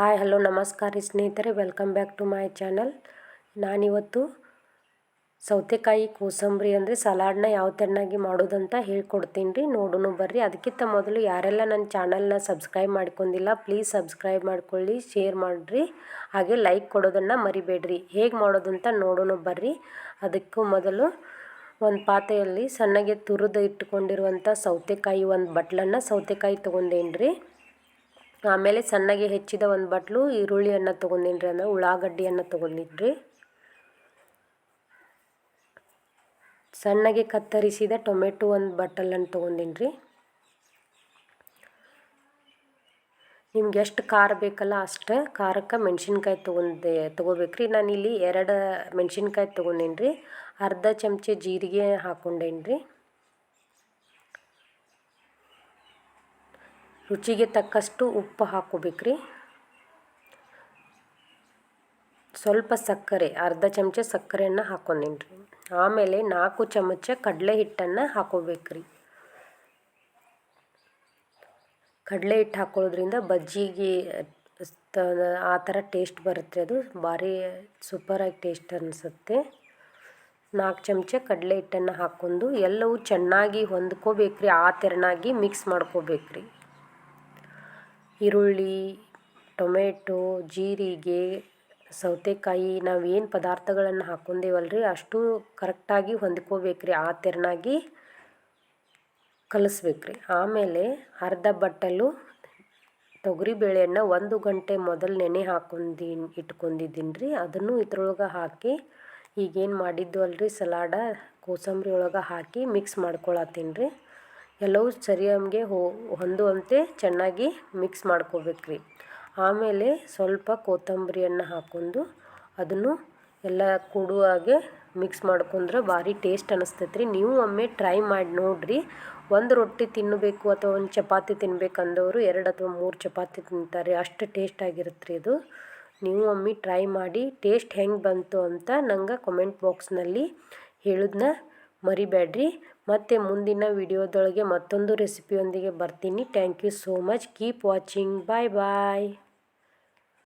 Hi, hello, ನಮಸ್ಕಾರ ರೀ ಸ್ನೇಹಿತರೆ welcome back to my channel ನಾನಿವತ್ತು ಸೌತೆಕಾಯಿ ಕೋಸಂಬರಿ ಅಂದರೆ ಸಲಾಡ್ನ ಯಾವ ಥರನಾಗಿ ಮಾಡೋದಂತ ಹೇಳ್ಕೊಡ್ತೀನಿ. ರೀ ನೋಡೋಣ ಬರ್ರಿ. ಅದಕ್ಕಿಂತ ಮೊದಲು ಯಾರೆಲ್ಲ ನನ್ನ ಚಾನಲ್ನ ಸಬ್ಸ್ಕ್ರೈಬ್ ಮಾಡ್ಕೊಂಡಿಲ್ಲ ಪ್ಲೀಸ್ ಸಬ್ಸ್ಕ್ರೈಬ್ ಮಾಡ್ಕೊಳ್ಳಿ ಶೇರ್ ಮಾಡಿರಿ. ಹಾಗೆ ಲೈಕ್ ಕೊಡೋದನ್ನು ಮರಿಬೇಡ್ರಿ. ಹೇಗೆ ಮಾಡೋದಂತ ನೋಡೋಣ ಬರ್ರಿ. ಅದಕ್ಕೂ ಮೊದಲು ಒಂದು ಪಾತ್ರೆಯಲ್ಲಿ ಸಣ್ಣಗೆ ತುರಿದು ಇಟ್ಕೊಂಡಿರುವಂಥ ಸೌತೆಕಾಯಿ ಒಂದು ಬಟ್ಲನ್ನು ಸೌತೆಕಾಯಿ ತೊಗೊಂಡೇನ್ರಿ. ಆಮೇಲೆ ಸಣ್ಣಗೆ ಹೆಚ್ಚಿದ ಒಂದು ಬಟ್ಲು ಈರುಳ್ಳಿಯನ್ನು ತೊಗೊಂಡಿನ್ರಿ ಅಂದ್ರೆ ಉಳ್ಳಾಗಡ್ಡಿಯನ್ನು ತೊಗೊಂಡಿನ್ರಿ. ಸಣ್ಣಗೆ ಕತ್ತರಿಸಿದ ಟೊಮೆಟೊ ಒಂದು ಬಟ್ಟಲನ್ನು ತೊಗೊಂಡಿನ್ರಿ. ನಿಮ್ಗೆ ಎಷ್ಟು ಖಾರ ಬೇಕಲ್ಲ ಅಷ್ಟು ಖಾರಕ್ಕೆ ಮೆಣಸಿನ್ಕಾಯಿ ತೊಗೊಂಡೆ ತೊಗೋಬೇಕ್ರಿ. ಇಲ್ಲಿ ಎರಡು ಮೆಣಸಿನ್ಕಾಯಿ ತೊಗೊಂಡಿನ್ರಿ. ಅರ್ಧ ಚಮಚ ಜೀರಿಗೆ ಹಾಕ್ಕೊಂಡೇನಿ ರುಚಿಗೆ ತಕ್ಕಷ್ಟು ಉಪ್ಪು ಹಾಕೋಬೇಕ್ರಿ ಸ್ವಲ್ಪ ಸಕ್ಕರೆ, ಅರ್ಧ ಚಮಚ ಸಕ್ಕರೆಯನ್ನು ಹಾಕೊಂಡಿನ್ರಿ ಆಮೇಲೆ ನಾಲ್ಕು ಚಮಚ ಕಡಲೆ ಹಿಟ್ಟನ್ನು ಹಾಕೋಬೇಕ್ರಿ ಕಡಲೆ ಹಿಟ್ಟು ಹಾಕೊಳ್ಳೋದ್ರಿಂದ ಬಜ್ಜಿಗೆ ಆ ಥರ ಟೇಸ್ಟ್ ಬರುತ್ತೆ ಅದು, ಭಾರಿ ಸೂಪರಾಗಿ ಟೇಸ್ಟ್ ಅನಿಸುತ್ತೆ. ನಾಲ್ಕು ಚಮಚ ಕಡಲೆ ಹಿಟ್ಟನ್ನು ಹಾಕ್ಕೊಂಡು ಎಲ್ಲವೂ ಚೆನ್ನಾಗಿ ಹೊಂದ್ಕೋಬೇಕ್ರಿ ಆ ತೆರನಾಗಿ ಮಿಕ್ಸ್ ಮಾಡ್ಕೋಬೇಕ್ರಿ. ಈರುಳ್ಳಿ, ಟೊಮೆಟೊ, ಜೀರಿಗೆ, ಸೌತೆಕಾಯಿ ನಾವು ಏನು ಪದಾರ್ಥಗಳನ್ನು ಹಾಕ್ಕೊಂಡೇವಲ್ರಿ ಅಷ್ಟು ಕರೆಕ್ಟಾಗಿ ಹೊಂದ್ಕೋಬೇಕ್ರಿ, ಆ ತೆರನಾಗಿ ಕಲಿಸ್ಬೇಕ್ರಿ. ಆಮೇಲೆ ಅರ್ಧ ಬಟ್ಟಲು ತೊಗರಿಬೇಳೆಯನ್ನು ಒಂದು ಗಂಟೆ ಮೊದಲು ನೆನೆ ಹಾಕೊಂಡಿ ಇಟ್ಕೊಂಡಿದ್ದೀನಿ ರೀ ಅದನ್ನು ಇದ್ರೊಳಗೆ ಹಾಕಿ ಈಗೇನು ಮಾಡಿದ್ದು ಅಲ್ರಿ ಸಲಾಡ ಕೋಸಂಬರಿ ಒಳಗೆ ಹಾಕಿ ಮಿಕ್ಸ್ ಮಾಡ್ಕೊಳತ್ತೀನಿ ರೀ ಎಲ್ಲವೂ ಸರಿಯಾಗಿ ಹೊಂದುವಂತೆ ಚೆನ್ನಾಗಿ ಮಿಕ್ಸ್ ಮಾಡ್ಕೋಬೇಕ್ರಿ. ಆಮೇಲೆ ಸ್ವಲ್ಪ ಕೊತ್ತಂಬರಿಯನ್ನು ಹಾಕ್ಕೊಂಡು ಅದನ್ನು ಎಲ್ಲ ಕೂಡುವಾಗೆ ಮಿಕ್ಸ್ ಮಾಡ್ಕೊಂಡ್ರೆ ಭಾರಿ ಟೇಸ್ಟ್ ಅನಿಸ್ತೈತೆ ರೀ ನೀವು ಒಮ್ಮೆ ಟ್ರೈ ಮಾಡಿ ನೋಡಿರಿ. ಒಂದು ರೊಟ್ಟಿ ತಿನ್ನಬೇಕು ಅಥವಾ ಒಂದು ಚಪಾತಿ ತಿನ್ನಬೇಕಂದವರು ಎರಡು ಅಥವಾ ಮೂರು ಚಪಾತಿ ತಿಂತಾರೆ. ಅಷ್ಟು ಟೇಸ್ಟ್ ಆಗಿರುತ್ತೆ ರೀ ಇದು. ನೀವು ಒಮ್ಮೆ ಟ್ರೈ ಮಾಡಿ ಟೇಸ್ಟ್ ಹೆಂಗೆ ಬಂತು ಅಂತ ನಂಗೆ ಕಮೆಂಟ್ ಬಾಕ್ಸ್ನಲ್ಲಿ ಹೇಳೋದನ್ನ ಮರಿಬೇಡ್ರಿ. ಮತ್ತು ಮುಂದಿನ ವಿಡಿಯೋದೊಳಗೆ ಮತ್ತೊಂದು ರೆಸಿಪಿಯೊಂದಿಗೆ ಬರ್ತೀನಿ. Thank you so much keep watching bye bye